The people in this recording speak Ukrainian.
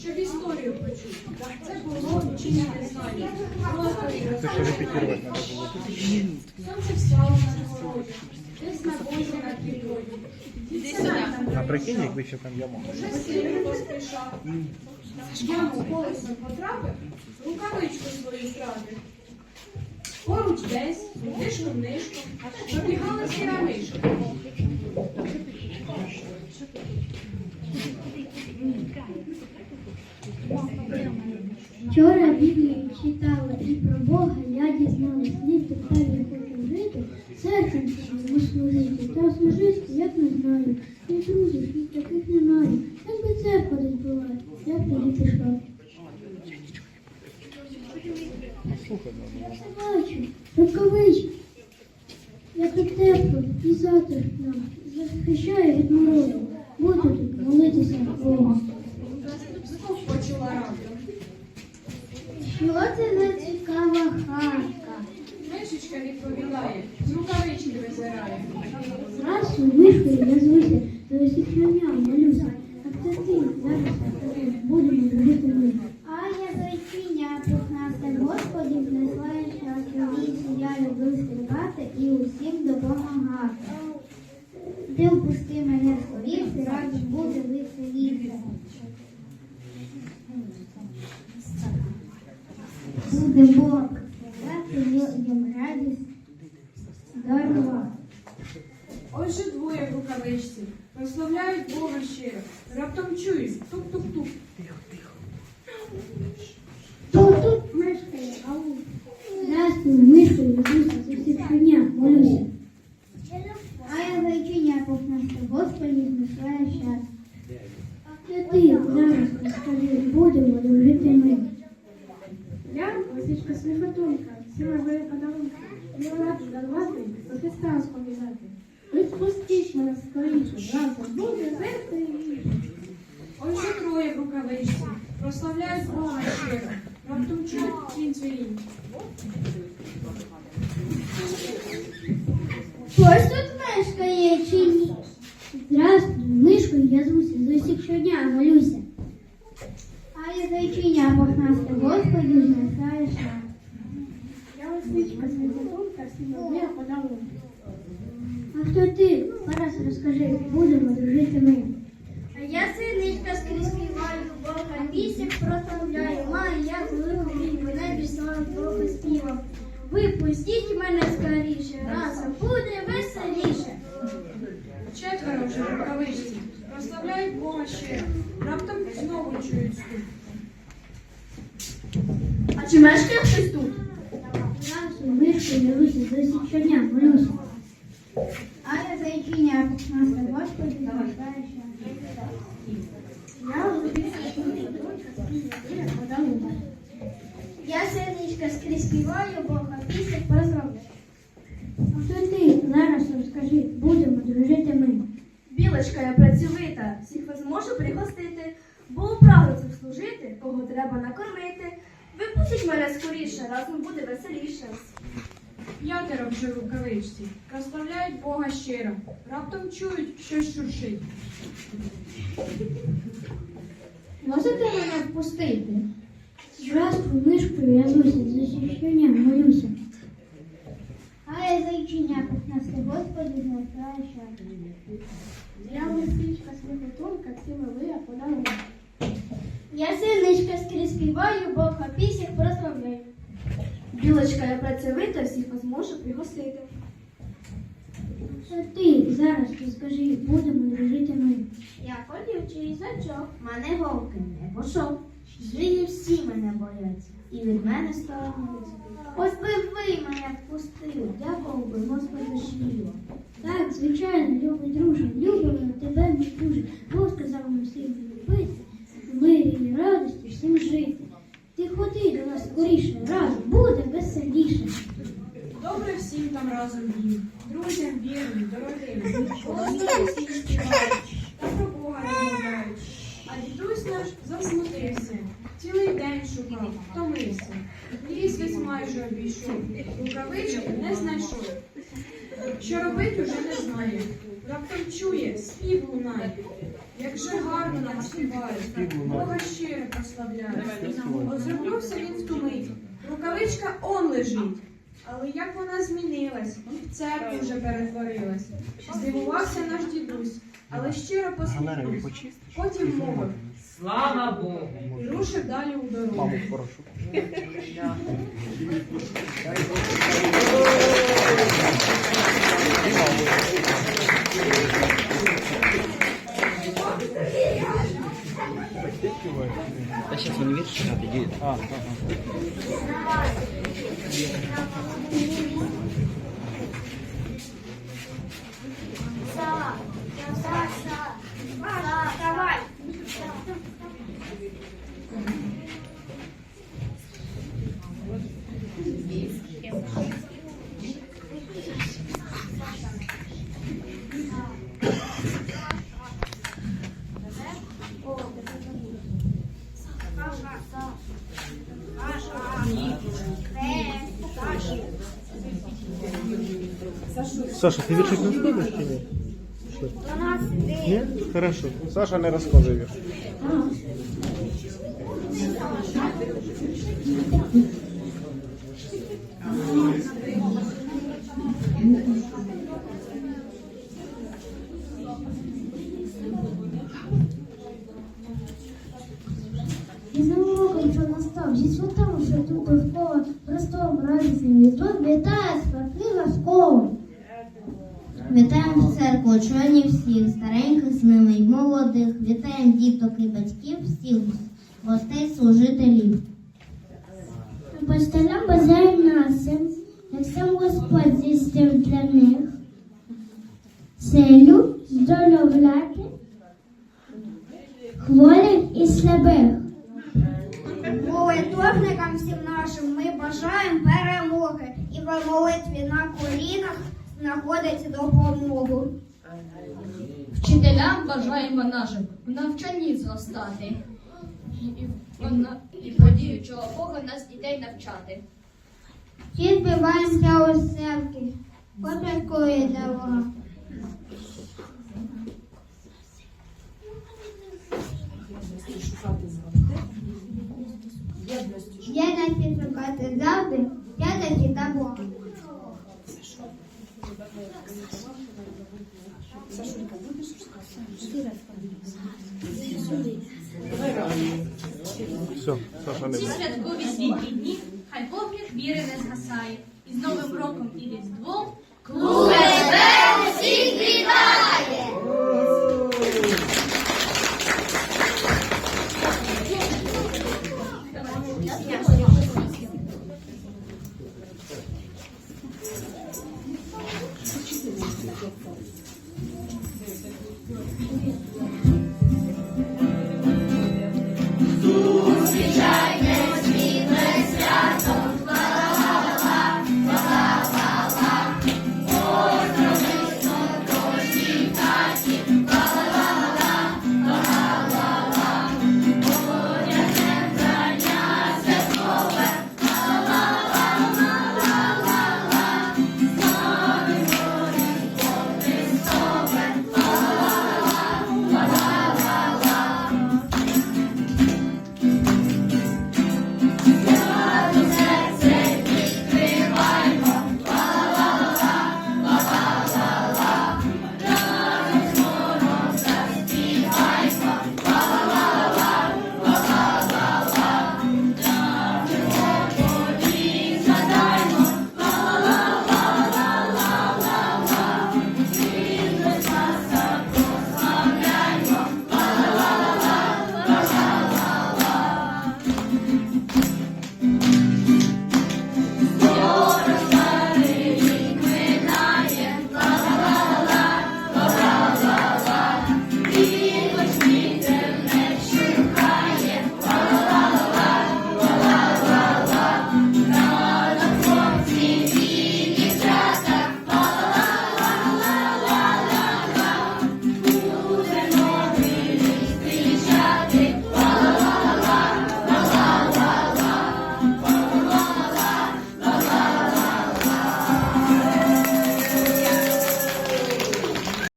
щоб історію почути. Це було чи я не знаю. Просто і Це ще репетировать. Сонце встало на городі, десь на возі на підводі. А прикинь, якби ще там яма. Вже сильно поспішав. Яму колесом потрапив, рукавичку свою втратив. Поруч десь, вишну нишку, пробігала сіра мишка. Вчора Біблію читала і про Бога я дізналась, не тепер я хочу жити, серцем своєму служити, та служити, як не знаю, і друзів, і таких немає. Як би церква десь була, як тоді пішла. Я все бачу, рукавички, як і тепло, і затишно, захищає від морозу. Буду тут молитися Богу. Знов почула раптом. Що це за цікава хатка? Мишечка відповідає, з рукавички визирає. Зразу вишкою я звуся, до усіх щодня молюся. А це ти зараз скажи, Буде Бог, сказати їм радість, дарувати. Отже двоє в рукавичці. Прославляють Бога щиро. Раптом чують тук-тук-тук. Хто тут мешкає, ау? Здравствуй, мишка, ведуся, з усіх щодня молюся. А я зайчиня пухнасте, Господи, знесла щастя. Це ти зараз розкажи, будемо дружити ми. Я, лисичка сміхотунка, всі мої подарунки, не раджу дарувати, то ти сказку в'язати. Ви спустіть мене скоріше, разом буде веселіше. Ось же троє в рукавичці. Прославляють Бога щиро. Раптом чують кінь цвірінь. Хтось тут мешкає чи ні? Здравствуй, мишкою я звуся, з усіх щодня молюся. А я зайчиня пухнасте, Господи, знесла щастя. Я лисичка сміхотунка, всі мої подарунки. А хто ти? Зараз розкажи, будемо дружити ми. А я синичка скрізь співаю, Бога пісень прославляю, маю я велику мій, мене пісною трохи співам. Ви пустіть мене скоріше, разом буде веселіше. Четверо вже в рукавичці. Прославляють Бога щиро. Раптом знову чують стук. А чи мешкає хтось тут? Я звуся, з усіх щодня молюся. А я зайчиня пухнасте, Господи, знесла. Я. Я синичка скрізь співаю, Бога пісень прославляю. А хто ти? Зараз розкажи, будемо дружити ми. Білочка я працьовита, всіх вас можу пригостити, бо управу цим служити, кого треба накормити. Випустіть мене скоріше, разом буде веселіше. П'ятеро вже в рукавичці. Прославляють Бога щиро. Раптом чують, щось шуршить. Можете мене впустити? Здравствуй, мишкою я звуся, з усіх щодня молюся. А я зайчиня пухнасте, Господи, щастя. Я лисичка сміхотунка, всі мої подарунки. Я синичка скрізь співаю, Бога пісень прославляю. Білочка я працьовита, всіх вас можу пригостити. Ти? Зараз розкажи, будемо дружити ми. Я ходив через очок, мене голки не пошов. Жиї всі мене бояться і від мене сторонуються. Ось би ви мене впустили, дякував би Господу щиро. Так, звичайно, любий друже, любимо тебе ми дуже. Бог сказав нам всім любити, в мирі і радості всім жити. Ти ходи до нас скоріше, разом буде веселіше. Добре всім там разом Друзям вірним, дорогим. Голосно всі співають та про Бога розмовляють. А дідусь наш засмутився. Цілий день шукав, втомився. Ліс весь майже обійшов. Рукавички не знайшов. Що робить уже не знає. Раптом чує, спів лунає. Як же гарно нам співають, Бога щиро прославляють. Озирнувся він в ту рукавичка он лежить. Але як вона змінилась, в церкву вже перетворилась. Здивувався наш дідусь, але щиро посміхнувся. Потім мовив Слава Богу! і рушив далі у дорогу. Маму прошу. Та сейчас он вірш читати діє. А, ага. Саша, ти віршик не розказуєш чи ні? Що? Ні? Хорошо. Саша не розказує вірш. І за уроком, що настав, зі святами, що тут довкола, простом радісним різдвом, вітає спортива школа. Вітаємо в церкву, членів всіх, стареньких з ними й молодих. Вітаємо діток і батьків, всіх гостей, служителів. Постелям бажаємо насим, як сам Господь здійснив для них. Целю здоровляти хворих і слабих. Молитовникам всім нашим ми бажаємо перемоги і в молитві на колінах знаходить допомогу. Вчителям бажаємо нашим в навчанні зростати і, подіючого Бога нас дітей навчати. Всі збиваємося у серки, потеркує дорога. Єдності шукати завжди, єдності та Бога. Все, Саша не Ці святкові світлі дні, хай вогник віри не згасає. І з Новим роком і Різдвом